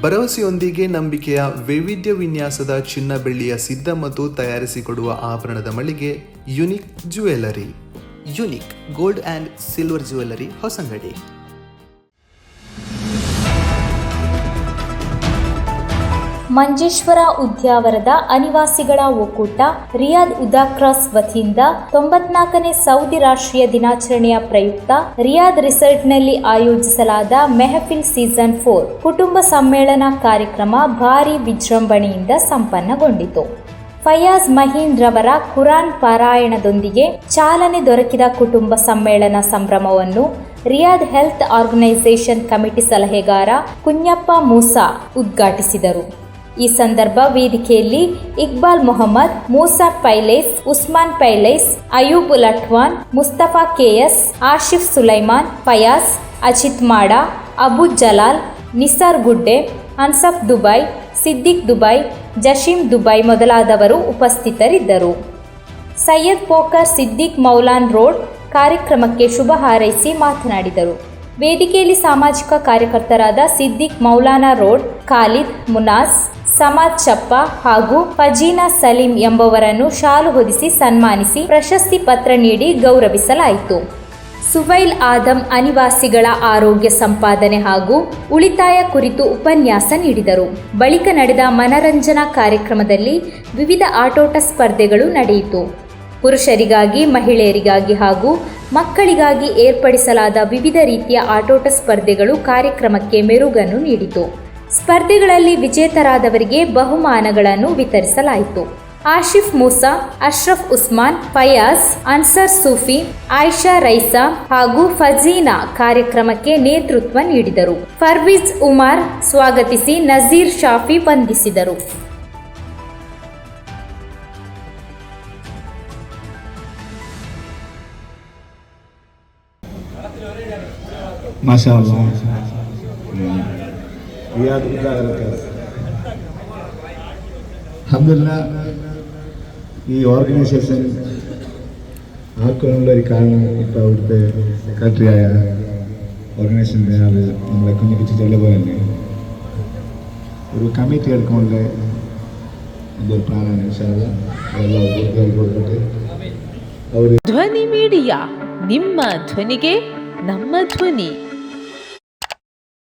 ಭರವಸೆಯೊಂದಿಗೆ ನಂಬಿಕೆಯ ವೈವಿಧ್ಯ ವಿನ್ಯಾಸದ ಚಿನ್ನ ಬೆಳ್ಳಿಯ ಸಿದ್ಧ ಮತ್ತು ತಯಾರಿಸಿಕೊಡುವ ಆಭರಣದ ಮಳಿಗೆ unique jewellery. Unique gold and silver jewellery Hosangadi. Manjeshwar ಉದ್ಯಾವರದ ಅನಿವಾಸಿಗಳ ಒಕ್ಕೂಟ ರಿಯಾದ್ ಉದಾಕ್ರಾಸ್ ವತಿಯಿಂದ ತೊಂಬತ್ನಾಲ್ಕನೇ ಸೌದಿ ರಾಷ್ಟ್ರೀಯ ದಿನಾಚರಣೆಯ ಪ್ರಯುಕ್ತ ರಿಯಾದ್ ರಿಸಾರ್ಟ್ನಲ್ಲಿ ಆಯೋಜಿಸಲಾದ ಮೆಹಫಿಲ್ ಸೀಸನ್ ಫೋರ್ ಕುಟುಂಬ ಸಮ್ಮೇಳನ ಕಾರ್ಯಕ್ರಮ ಭಾರಿ ವಿಜೃಂಭಣೆಯಿಂದ ಸಂಪನ್ನಗೊಂಡಿತು. ಫಯಾಜ್ ಮಹೀನ್ ರವರ ಕುರಾನ್ ಪಾರಾಯಣದೊಂದಿಗೆ ಚಾಲನೆ ದೊರಕಿದ ಕುಟುಂಬ ಸಮ್ಮೇಳನ ಸಂಭ್ರಮವನ್ನು ರಿಯಾದ್ ಹೆಲ್ತ್ ಆರ್ಗನೈಸೇಷನ್ ಕಮಿಟಿ ಸಲಹೆಗಾರ ಕುഞ്ഞಪ್ಪ ಮೂಸಾ ಉದ್ಘಾಟಿಸಿದರು. ಈ ಸಂದರ್ಭ ವೇದಿಕೆಯಲ್ಲಿ Iqbal Mohammed, Moosa Pailes, Usman Pailes, Ayub Latwan, Mustafa KS, Ashif Sulaiman Fayas Ajith Mada, Abu Jalal, Nisar Gudde, Ansaf Dubai, Siddiq Dubai Jasheem Dubai ಮೊದಲಾದವರು ಉಪಸ್ಥಿತರಿದ್ದರು. ಸೈಯದ್ ಪೋಕರ್ ಸಿದ್ದಿಕ್ ಮೌಲಾನ್ ರೋಡ್ ಕಾರ್ಯಕ್ರಮಕ್ಕೆ ಶುಭ ಹಾರೈಸಿ ಮಾತನಾಡಿದರು. ವೇದಿಕೆಯಲ್ಲಿ ಸಾಮಾಜಿಕ ಕಾರ್ಯಕರ್ತರಾದ ಸಿದ್ದಿಕ್ ಮೌಲಾನಾ ರೋಡ್, ಖಾಲಿದ್ ಮುನಾಸ್ ಸಮಾದ್ ಚಪ್ಪ ಹಾಗೂ ಫಜೀನಾ ಸಲೀಂ ಎಂಬವರನ್ನು ಶಾಲು ಹೊದಿಸಿ ಸನ್ಮಾನಿಸಿ ಪ್ರಶಸ್ತಿ ಪತ್ರ ನೀಡಿ ಗೌರವಿಸಲಾಯಿತು. ಸುವೈಲ್ ಆದಂ ಅನಿವಾಸಿಗಳ ಆರೋಗ್ಯ ಸಂಪಾದನೆ ಹಾಗೂ ಉಳಿತಾಯ ಕುರಿತು ಉಪನ್ಯಾಸ ನೀಡಿದರು. ಬಳಿಕ ನಡೆದ ಮನರಂಜನಾ ಕಾರ್ಯಕ್ರಮದಲ್ಲಿ ವಿವಿಧ ಆಟೋಟ ಸ್ಪರ್ಧೆಗಳು ನಡೆಯಿತು. ಪುರುಷರಿಗಾಗಿ, ಮಹಿಳೆಯರಿಗಾಗಿ ಹಾಗೂ ಮಕ್ಕಳಿಗಾಗಿ ಏರ್ಪಡಿಸಲಾದ ವಿವಿಧ ರೀತಿಯ ಆಟೋಟ ಸ್ಪರ್ಧೆಗಳು ಕಾರ್ಯಕ್ರಮಕ್ಕೆ ಮೆರುಗನ್ನು ನೀಡಿತು. ಸ್ಪರ್ಧೆಗಳಲ್ಲಿ ವಿಜೇತರಾದವರಿಗೆ ಬಹುಮಾನಗಳನ್ನು ವಿತರಿಸಲಾಯಿತು. ಆಶಿಫ್ ಮೂಸಾ, ಅಶ್ರಫ್ ಉಸ್ಮಾನ್ ಫಯಾಸ್ ಅನ್ಸರ್ ಸೂಫಿ, ಆಯಿಷಾ ರೈಸಾ ಹಾಗೂ ಫಜೀನಾ ಕಾರ್ಯಕ್ರಮಕ್ಕೆ ನೇತೃತ್ವ ನೀಡಿದರು. ಫರ್ವಿಜ್ ಉಮಾರ್ ಸ್ವಾಗತಿಸಿ ನಜೀರ್ ಶಾಫಿ ವಂದಿಸಿದರು. ಮಾಶಾ റിയാദ് ഉദാഹരണക്കാർ അബ്ദുല്ല ഈ ഓർഗനൈസേഷൻ ആക്കാനുള്ള ഒരു കാരണം ഇപ്പോൾ അവിടുത്തെ സെക്രട്ടറിയായ ഓർഗനൈസേഷൻ്റെ ആൾ നമ്മളെ കുഞ്ഞിപ്പിച്ച് ചെല്ല പോലെ തന്നെ ഒരു കമ്മിറ്റി എടുക്കാനുള്ള എന്തൊരു പ്ലാനാണ് ഇൻഷാല്ല അതെല്ലാം പൂർത്തിയാക്കി കൊടുത്തിട്ട് അവർ ಧ್ವನಿ ಮೀಡಿಯಾ ನಿಮ್ಮ ಧ್ವನಿಗೆ ನಮ್ಮ ಧ್ವನಿ